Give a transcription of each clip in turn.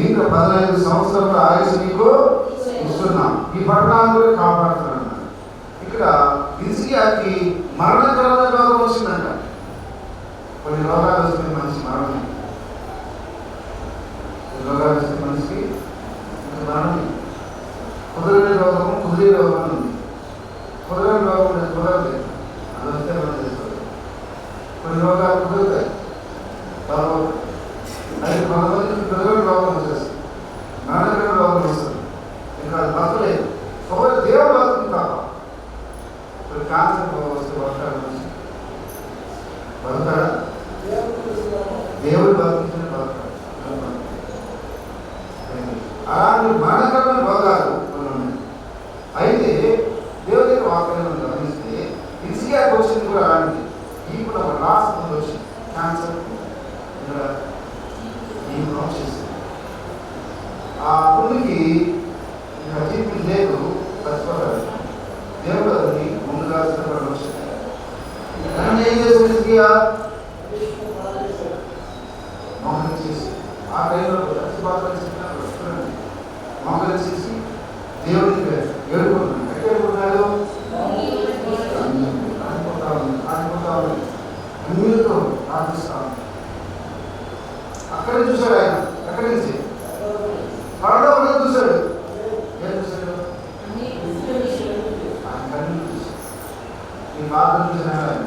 ఇంకా పదహైదు సంవత్సరాల ఆయుష్ నీకు ఇస్తున్నాం. ఈ పట్టణాన్ని కూడా కాపాడుతున్నాను ఇక్కడ ఇసియాకి మరణకరమైన రోగం వచ్చిందంట. కొన్ని రోగాలు వస్తే మనిషి మరణం కొన్ని రోగాలు వస్తే మనిషికి ఇంకా మరణం కుదరని రోగము కుదిరే రోగం అని ఉంది కుదరని రోగం లేదు కుదరదు అది వస్తే మనం చేసుకోవాలి కొన్ని రోగాలు కుదురుతాయి బాగోదు అది కొంతమందికి పిల్లలు రోగం వచ్చేస్తుంది మరణకరమైన రోగం వస్తుంది ఇంకా అది బతకలేదు. ఒకవేళ దేవుడు బతుకుతుంది తప్ప. ఇప్పుడు క్యాన్సర్ వస్తే బతకాడు మనిషి. దేవుడు బతుకుతుంది బతకాడు. అలాంటి మరణకరమైన రోగాలు అయితే దేవుడి యొక్క వాక్యాలను గమనిస్తే ఇన్సియాకి వచ్చింది కూడా అలాంటిది. ఇప్పుడు ఒక లాస్ట్ ముందు వచ్చింది క్యాన్సర్ ఇక్కడ ఈ ప్రాసెస్ ఆ పుల్లికి లేదు దేవుడు అది ముందుగా సిద్ధపడి వచ్చింది ఏం చేసింది ఇన్సియా మోహన్ చేసి ఆ టైంలో చచ్చిపోతాడు మోహన్ చేసి దేవుడికి ఏడుకున్నాడు నీ బాధను చూశాను ఆయన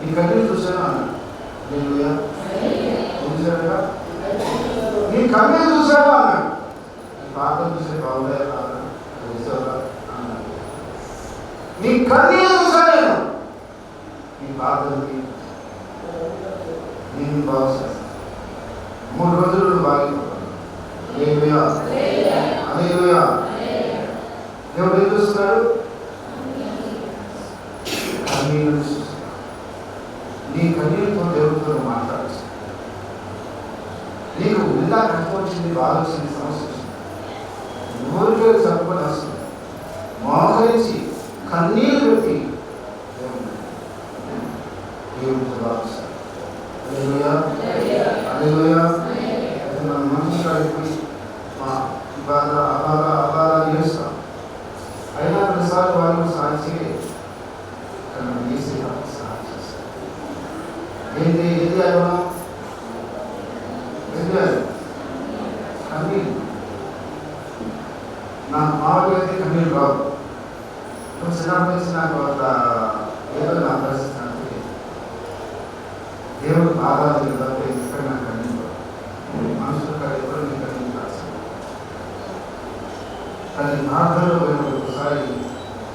నీ కన్నీళ్ళు చూశాను అన్నాడు హల్లెలూయా. ఏం చూశాడట నీ కన్నీళ్ళు చూశాడు అన్నాడు నీ బాధను చూసే బాగులే అన్నాడు చూసావా? అన్నాడు నీ కన్నీళ్ళు చూశాను నేను నీ బాధని నేను బాగు చేస్తాను మూడు రోజులు నువ్వు బాగిపోతాను హల్లెలూయా. హల్లెలూయా. దేవుడు ఏం చూస్తున్నాడు కన్నీళ్ళు నీ కన్నీళ్ళతో దేవుడితో నువ్వు మాట్లాడచ్చు నీకు ఇలా కష్టం వచ్చింది బాధ వచ్చింది సమస్య వచ్చింది ఊరికే చదువుకొని వస్తుంది కన్నీళ్ళు పెట్టి దేవుడితో భావిస్తాడు మన మా బాధ చేస్తాం అయినా ప్రసాద్ వాళ్ళు సాయం చేయలేదు కానీ మనం చేసే వాళ్ళకి సహాయం చేస్తాం ఏంటి ఏది చేయాలి మనం ఏం చేయాలి మామూలుగా అయితే కన్నీళ్ళు రావు నువ్వు చిన్నప్పటి నుంచి నాకు అంత ఏదో నా పరిస్థితి అంటే దేవుడు తప్ప నాకు కన్నీళ్ళు కాదు కన్నీళ్ళు కానీ ప్రార్థనలో పోయినప్పుడు ఒకసారి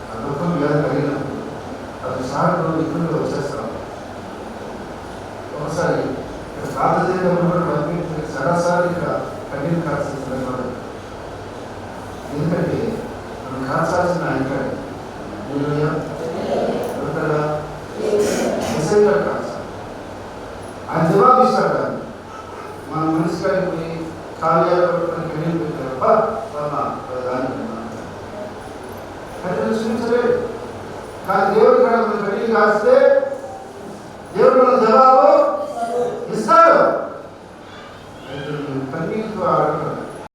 ఆ దుఃఖం వ్యాధి కలిగినప్పుడు ప్రతిసారి నువ్వు ఇక్కడ వచ్చేస్తాను చేయడం కూడా మనకి సరాసరి ఇక్కడ కన్నీళ్ళు కాల్సిన సందర్భాలు ఎందుకంటే మనం కాల్చాల్సిన ఆయన హల్లెలూయా. ఎవరుంటారా? యేసయ్య గారు కాల్చాలి. ఆయన జవాబు ఇస్తాడు దాన్ని. మన మనిషి కాడికి పోయి కార్యాలు పట్టుకొని కన్నీళ్ళు పెట్టారు "అబ్బా, అమ్మా, దాన్ని విన్నాను." కన్నీళ్ళు చూపించలేదు కానీ దేవుడి కాడ మన కన్నీళ్ళు కాస్తే